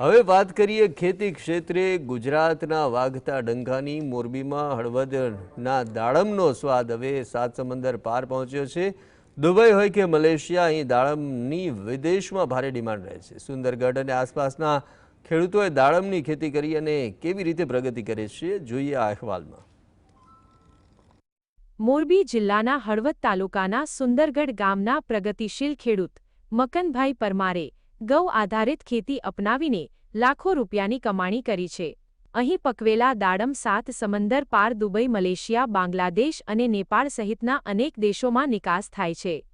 હવે વાત કરીએ ખેતી ક્ષેત્રે ગુજરાતના વાઘતા ડંખાની મોરબીમાં હળવદના દાડમનો સ્વાદ હવે સાત સમંદર પાર પહોંચ્યો છે. દુબઈ હોય કે મલેશિયા, અહીં દાડમની વિદેશમાં ભારે ડિમાન્ડ રહે છે. સુંદરગઢ અને આસપાસના ખેડૂતોએ દાડમની ખેતી કરી અને કેવી રીતે પ્રગતિ કરે છે, જોઈએ આ અહેવાલમાં. મોરબી જિલ્લાના હળવદ તાલુકાના સુંદરગઢ ગામના પ્રગતિશીલ ખેડૂત મકનભાઈ પરમારે ગૌ આધારિત ખેતી અપનાવીને લાખો રૂપિયાની કમાણી કરી છે. અહીં પકવેલા દાડમ સાત સમંદર પાર દુબઈ, મલેશિયા, બાંગ્લાદેશ અને નેપાળ સહિતના અનેક દેશોમાં નિકાસ થાય છે.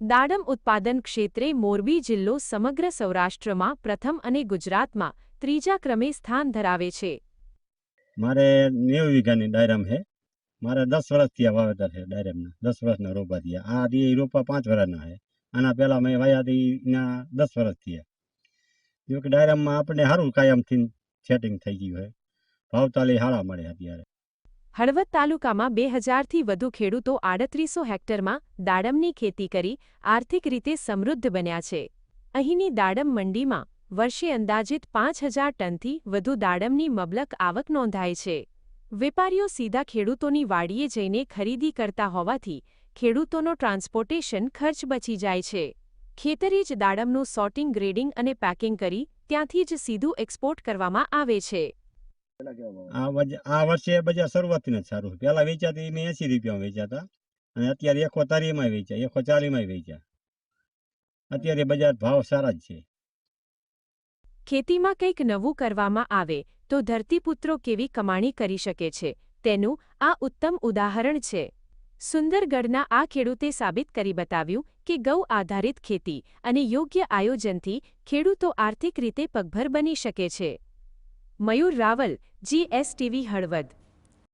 દાડમ ઉત્પાદન ક્ષેત્રે મોરબી જિલ્લો સમગ્ર સૌરાષ્ટ્રમાં પ્રથમ અને ગુજરાતમાં ત્રીજા ક્રમે સ્થાન ધરાવે છે. મારે નેવું વીઘાની ડાયરામ છે. મારે દસ વર્ષથી વાવેતર છે ડાયરામના દસ વર્ષના રોપા થયા. આ રોપા પાંચ વર્ષના છે. આના પહેલાં મેં વાયા ના દસ વર્ષ થયા. જો કે ડાયરામમાં આપણને સારું કાયમથી સેટિંગ થઈ ગયું હોય. ભાવતાલી હાળા મળે અત્યારે હળવદ તાલુકામાં બે હજારથી વધુ ખેડૂતો આડત્રીસો હેક્ટરમાં દાડમની ખેતી કરી આર્થિક રીતે સમૃદ્ધ બન્યા છે. અહીંની દાડમ મંડીમાં વર્ષે અંદાજિત પાંચ હજાર ટનથી વધુ દાડમની મબલક આવક નોંધાય છે. વેપારીઓ સીધા ખેડૂતોની વાડીએ જઈને ખરીદી કરતા હોવાથી ખેડૂતોનો ટ્રાન્સપોર્ટેશન ખર્ચ બચી જાય છે. ખેતરે જ દાડમનું સોર્ટિંગ ગ્રેડિંગ અને પેકિંગ કરી ત્યાંથી જ સીધું એક્સપોર્ટ કરવામાં આવે છે. આ વર્ષે બજાર શરૂઆતથી સારું પહેલા વેચાતી મેં એસી રૂપિયામાં વેચાતા અને અત્યારે એકો તારીમાં વેચ્યા એકો ચાલીમાં વેચ્યા. અત્યારે બજાર ભાવ સારા જ છે. ખેતીમાં કંઈક નવું કરવામાં આવે તો ધરતીપુત્રો કેવી કમાણી કરી શકે છે. તેનું આ ઉત્તમ ઉદાહરણ છે. સુંદરગઢના આ ખેડૂતે સાબિત કરી બતાવ્યું કે ગૌ આધારિત ખેતી અને યોગ્ય આયોજનથી ખેડૂતો આર્થિક રીતે પગભર બની શકે છે. મયુર રાવલ, જીએસટીવી હળવદ.